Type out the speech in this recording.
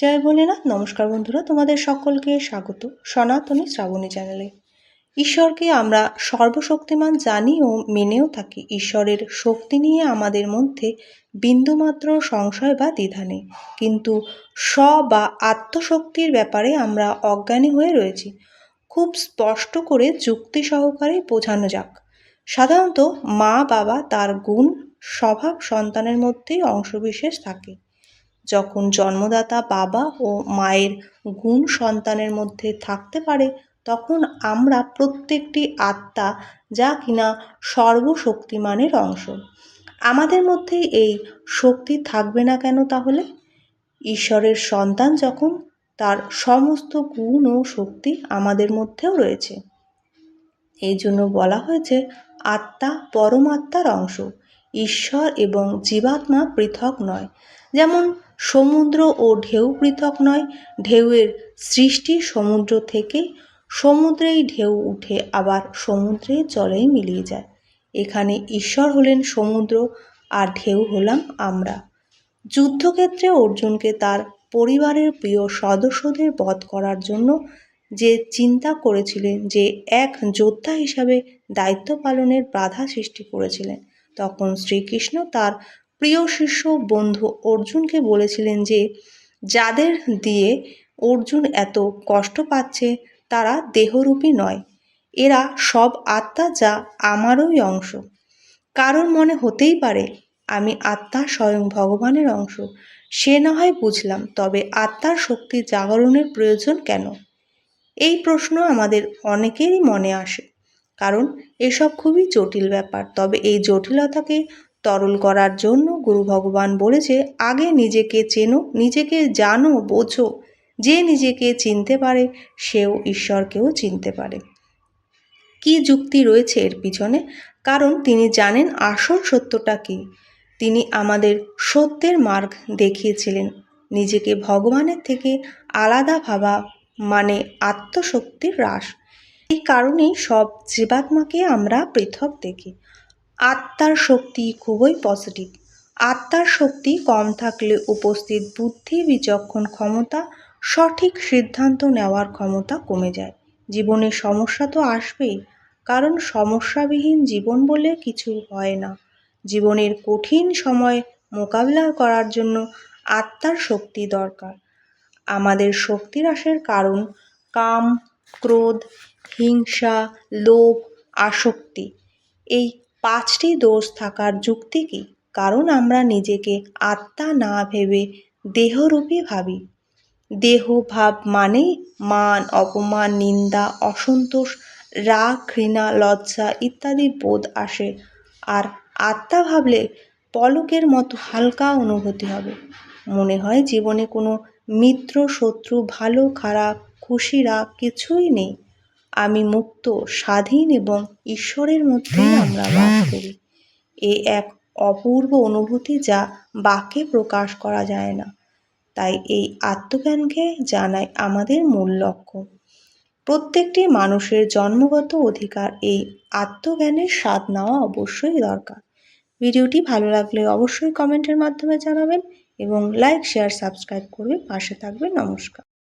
জয় ভোলেনাথ, নমস্কার বন্ধুরা, তোমাদের সকলকে স্বাগত সনাতনী শ্রাবণী চ্যানেলে। ঈশ্বরকে আমরা সর্বশক্তিমান জানি ও মেনেও থাকি। ঈশ্বরের শক্তি নিয়ে আমাদের মধ্যে বিন্দুমাত্র সংশয় বা দ্বিধা নেই। কিন্তু স্ব বা আত্মশক্তির ব্যাপারে আমরা অজ্ঞানী হয়ে রয়েছি। খুব স্পষ্ট করে যুক্তি সহকারে বোঝানো যাক। সাধারণত মা বাবা তার গুণ, স্বভাব, সন্তানের মধ্যেই অংশবিশেষ থাকে। যখন জন্মদাতা বাবা ও মায়ের গুণ সন্তানের মধ্যে থাকতে পারে, তখন আমরা প্রত্যেকটি আত্মা যা কিনা সর্বশক্তিমানের অংশ। আমাদের মধ্যে এই শক্তি থাকবে না কেন তাহলে? ঈশ্বরের সন্তান যখন, তার সমস্ত গুণ ও শক্তি আমাদের মধ্যেও রয়েছে। এই জন্য বলা হয়েছে, আত্মা পরমাত্মার অংশ। ঈশ্বর এবং জীবাত্মা পৃথক নয়। যেমন সমুদ্র ও ঢেউ পৃথক নয়, ঢেউয়ের সৃষ্টি সমুদ্র থেকে। সমুদ্রেই ঢেউ উঠে, আবার সমুদ্রে জলেই মিলিয়ে যায়। এখানে ঈশ্বর হলেন সমুদ্র, আর ঢেউ হলাম আমরা। যুদ্ধক্ষেত্রে অর্জুনকে তার পরিবারের প্রিয় সদস্যদের বধ করার জন্য যে চিন্তা করেছিলেন, যে এক যোদ্ধা হিসাবে দায়িত্ব পালনের বাধা সৃষ্টি করেছিলেন, তখন শ্রীকৃষ্ণ তার প্রিয় শিষ্য বন্ধু অর্জুনকে বলেছিলেন যে, যাদের দিয়ে অর্জুন এত কষ্ট পাচ্ছে, তারা দেহরূপী নয়। এরা সব আত্মা যা আমারই অংশ। কারোর মনে হতেই পারে, আমি আত্মা স্বয়ং ভগবানের অংশ। সে না হয় বুঝলাম, তবে আত্মার শক্তি জাগরণের প্রয়োজন কেন? এই প্রশ্ন আমাদের অনেকেরই মনে আসে। কারণ এসব খুবই জটিল ব্যাপার, তবে এই জটিলতাকে তরল করার জন্য গুরু ভগবান বলেছে, আগে নিজেকে চেনো, নিজেকে জানো, বোঝো। যে নিজেকে চিনতে পারে, সেও ঈশ্বরকেও চিনতে পারে। কি যুক্তি রয়েছে এর পিছনে? কারণ তিনি জানেন আসল সত্যটা কী। তিনি আমাদের সত্যের মার্গ দেখিয়েছিলেন। নিজেকে ভগবানের থেকে আলাদা ভাবা মানে আত্মশক্তির হ্রাস। এই কারণেই সব জীবাত্মাকে আমরা পৃথক দেখি। আত্মার শক্তি খুবই পজিটিভ আত্মার শক্তি কম থাকলে উপস্থিত বুদ্ধি বিচক্ষণ ক্ষমতা, সঠিক সিদ্ধান্ত নেওয়ার ক্ষমতা কমে যায়। জীবনে সমস্যা তো আসবেই, কারণ সমস্যাবিহীন জীবন বলে কিছু হয় না। জীবনের কঠিন সময় মোকাবিলা করার জন্য আত্মার শক্তি দরকার। আমাদের শক্তি হ্রাসের কারণ কাম, ক্রোধ, হিংসা, লোভ, আসক্তি। এই পাঁচটি দোষ থাকার যুক্তি কি? কারণ আমরা নিজেকে আত্মা না ভেবে দেহরূপী ভাবি। দেহ ভাব মানেই মান, অপমান, নিন্দা, অসন্তোষ, রাগ, ঘৃণা, লজ্জা ইত্যাদি বোধ আসে। আর আত্মা ভাবলে পলকের মতো হালকা অনুভূতি হবে। মনে হয় জীবনে কোনো মিত্র, শত্রু, ভালো, খারাপ, খুশি, রাগ কিছুই নেই। আমি মুক্ত, স্বাধীন এবং ঈশ্বরের মধ্যেই আমরা বাস করি। এ এক অপূর্ব অনুভূতি যা বাক্যে প্রকাশ করা যায় না। তাই এই আত্মজ্ঞানকে জানাই আমাদের মূল লক্ষ্য। প্রত্যেকটি মানুষের জন্মগত অধিকার এই আত্মজ্ঞানের স্বাদ নেওয়া অবশ্যই দরকার। ভিডিওটি ভালো লাগলে অবশ্যই কমেন্টের মাধ্যমে জানাবেন এবং লাইক, শেয়ার, সাবস্ক্রাইব করবে পাশে থাকবে নমস্কার।